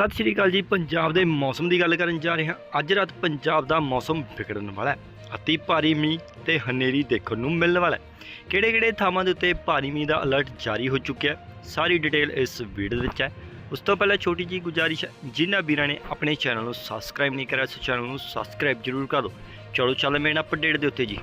ਸਤਿ ਸ਼੍ਰੀ ਅਕਾਲ ਜੀ, ਪੰਜਾਬ ਦੇ ਮੌਸਮ ਦੀ ਗੱਲ ਕਰਨ ਜਾ ਰਹੇ ਹਾਂ। ਅੱਜ ਰਾਤ ਪੰਜਾਬ ਦਾ ਮੌਸਮ ਵਿਗੜਨ ਵਾਲਾ ਹੈ। ਅਤੀ ਭਾਰੀ ਮੀਂਹ ਤੇ ਹਨੇਰੀ ਦੇਖਣ ਨੂੰ ਮਿਲਣ ਵਾਲਾ ਹੈ। ਕਿਹੜੇ-ਕਿਹੜੇ ਥਾਵਾਂ ਦੇ ਉੱਤੇ ਭਾਰੀ ਮੀਂਹ ਦਾ ਅਲਰਟ ਜਾਰੀ ਹੋ ਚੁੱਕਿਆ ਹੈ? ਸਾਰੀ ਡਿਟੇਲ ਇਸ ਵੀਡੀਓ ਦੇ ਵਿੱਚ ਹੈ। ਉਸ ਤੋਂ ਪਹਿਲਾਂ ਛੋਟੀ ਜੀ ਗੁਜਾਰਿਸ਼ ਹੈ, ਜਿਨ੍ਹਾਂ ਵੀਰਾਂ ਨੇ ਆਪਣੇ ਚੈਨਲ ਨੂੰ ਸਬਸਕ੍ਰਾਈਬ ਨਹੀਂ ਕਰਿਆ, ਇਸ ਚੈਨਲ ਨੂੰ ਸਬਸਕ੍ਰਾਈਬ ਜ਼ਰੂਰ ਕਰ ਦਿਓ। ਚਲੋ, ਚੱਲ ਮੇਨ ਅਪਡੇਟ ਦੇ ਉੱਤੇ ਜੀ।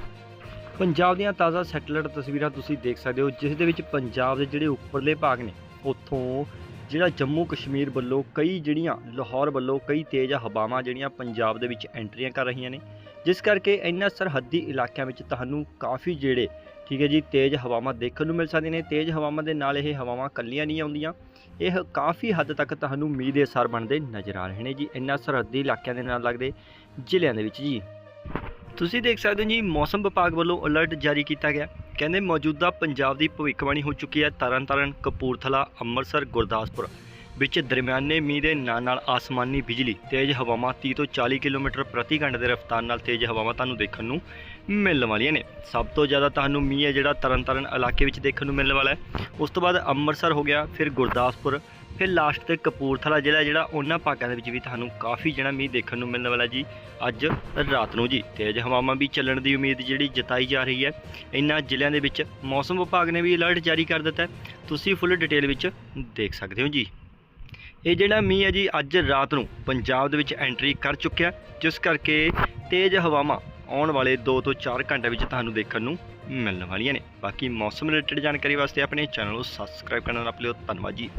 ਪੰਜਾਬ ਦੀਆਂ ਤਾਜ਼ਾ ਸੈਟੇਲਾਈਟ ਤਸਵੀਰਾਂ ਤੁਸੀਂ ਦੇਖ ਸਕਦੇ ਹੋ, ਜਿਸ ਦੇ ਵਿੱਚ ਪੰਜਾਬ ਦੇ ਜਿਹੜੇ ਉੱਪਰਲੇ ਭਾਗ ਨੇ, ਉੱਥੋਂ ਜਿਹੜਾ ਜੰਮੂ ਕਸ਼ਮੀਰ ਵੱਲੋਂ ਕਈ ਜਿਹੜੀਆਂ ਲਾਹੌਰ ਵੱਲੋਂ ਕਈ ਤੇਜ਼ ਹਵਾਵਾਂ ਜਿਹੜੀਆਂ ਪੰਜਾਬ ਦੇ ਵਿੱਚ ਐਂਟਰੀਆਂ ਕਰ ਰਹੀਆਂ ਨੇ, ਜਿਸ ਕਰਕੇ ਇਹਨਾਂ ਸਰਹੱਦੀ ਇਲਾਕਿਆਂ ਵਿੱਚ ਤੁਹਾਨੂੰ ਕਾਫੀ ਜਿਹੜੇ, ਠੀਕ ਹੈ ਜੀ, ਤੇਜ਼ ਹਵਾਵਾਂ ਦੇਖਣ ਨੂੰ ਮਿਲ ਸਕਦੀਆਂ ਨੇ, ਤੇਜ਼ ਹਵਾਵਾਂ ਦੇ ਨਾਲ ਇਹ ਹਵਾਵਾਂ ਕੱਲੀਆਂ ਨਹੀਂ ਆਉਂਦੀਆਂ, ਇਹ ਕਾਫੀ ਹੱਦ ਤੱਕ ਤੁਹਾਨੂੰ ਮੀਂਹ ਦੇ ਅਸਰ ਬਣਦੇ ਨਜ਼ਰ ਆ ਰਹੇ ਨੇ ਜੀ, ਇਹਨਾਂ ਸਰਹੱਦੀ ਇਲਾਕਿਆਂ ਦੇ ਨਾਲ ਲੱਗਦੇ ਜ਼ਿਲ੍ਹਿਆਂ ਦੇ ਵਿੱਚ ਜੀ। ਤੁਸੀਂ ਦੇਖ ਸਕਦੇ ਹੋ ਜੀ, ਮੌਸਮ ਵਿਭਾਗ ਵੱਲੋਂ ਅਲਰਟ ਜਾਰੀ ਕੀਤਾ ਗਿਆ। ਕਹਿੰਦੇ ਮੌਜੂਦਾ ਪੰਜਾਬ ਦੀ ਭਵਿੱਖਬਾਣੀ ਹੋ ਚੁੱਕੀ ਹੈ। ਤਰਨਤਾਰਨ ਕਪੂਰਥਲਾ ਅੰਮ੍ਰਿਤਸਰ ਗੁਰਦਾਸਪੁਰ। ਵਿੱਚ ਦਰਮਿਆਨੇ ਮੀਂਹ ਦੇ ਨਾਲ ਨਾਲ ਆਸਮਾਨੀ ਬਿਜਲੀ, ਤੇਜ਼ ਹਵਾਵਾਂ 30 ਤੋਂ 40 ਕਿਲੋਮੀਟਰ ਪ੍ਰਤੀ ਘੰਟੇ ਦੇ ਰਫ਼ਤਾਰ ਨਾਲ ਤੇਜ਼ ਹਵਾਵਾਂ ਤੁਹਾਨੂੰ ਦੇਖਣ ਨੂੰ ਮਿਲਣ ਵਾਲੀਆਂ ਨੇ। ਸਭ ਤੋਂ ਜ਼ਿਆਦਾ ਤੁਹਾਨੂੰ ਮੀਂਹ ਹੈ ਜਿਹੜਾ ਤਰਨਤਾਰਨ ਇਲਾਕੇ ਵਿੱਚ ਦੇਖਣ ਨੂੰ ਮਿਲਣ ਵਾਲਾ ਹੈ। ਉਸ ਤੋਂ ਬਾਅਦ ਅੰਮ੍ਰਿਤਸਰ ਹੋ ਗਿਆ, ਫਿਰ ਗੁਰਦਾਸਪੁਰ, ਫਿਰ ਲਾਸਟ ਤੇ ਕਪੂਰਥਲਾ ਜ਼ਿਲ੍ਹਾ ਜਿਹੜਾ ਉਹਨਾਂ ਭਾਗਾਂ ਦੇ ਵਿੱਚ ਵੀ ਤੁਹਾਨੂੰ ਕਾਫੀ ਜਿਹੜਾ ਮੀਂਹ ਦੇਖਣ ਨੂੰ ਮਿਲਣ ਵਾਲਾ ਜੀ। ਅੱਜ ਰਾਤ ਨੂੰ ਜੀ, ਤੇਜ਼ ਹਵਾਵਾਂ ਵੀ ਚੱਲਣ ਦੀ ਉਮੀਦ ਜਿਹੜੀ ਜਤਾਈ ਜਾ ਰਹੀ ਹੈ। ਇਨ੍ਹਾਂ ਜ਼ਿਲ੍ਹਿਆਂ ਦੇ ਵਿੱਚ ਮੌਸਮ ਵਿਭਾਗ ਨੇ ਵੀ ਅਲਰਟ ਜਾਰੀ ਕਰ ਦਿੱਤਾ ਤੁਸੀਂ ਫੁੱਲ ਡਿਟੇਲ ਵਿੱਚ ਦੇਖ ਸਕਦੇ ਹੋ ਜੀ। ਇਹ ਜਿਹੜਾ ਮੀਂਹ ਹੈ ਜੀ, ਅੱਜ ਰਾਤ ਨੂੰ ਪੰਜਾਬ ਦੇ ਵਿੱਚ ਐਂਟਰੀ ਕਰ ਚੁੱਕਿਆ ਜਿਸ ਕਰਕੇ ਤੇਜ਼ ਹਵਾਵਾਂ ਆਉਣ ਵਾਲੇ 2 ਤੋਂ 4 ਘੰਟੇ ਵਿੱਚ ਤੁਹਾਨੂੰ ਦੇਖਣ ਨੂੰ ਮਿਲਣ ਵਾਲੀਆਂ ਨੇ। ਬਾਕੀ ਮੌਸਮ ਰਿਲੇਟਡ ਜਾਣਕਾਰੀ ਵਾਸਤੇ ਆਪਣੇ ਚੈਨਲ ਨੂੰ ਸਬਸਕ੍ਰਾਈਬ ਕਰਨਾ ਨਾ ਭੁੱਲਿਓ ਧੰਨਵਾਦ ਜੀ।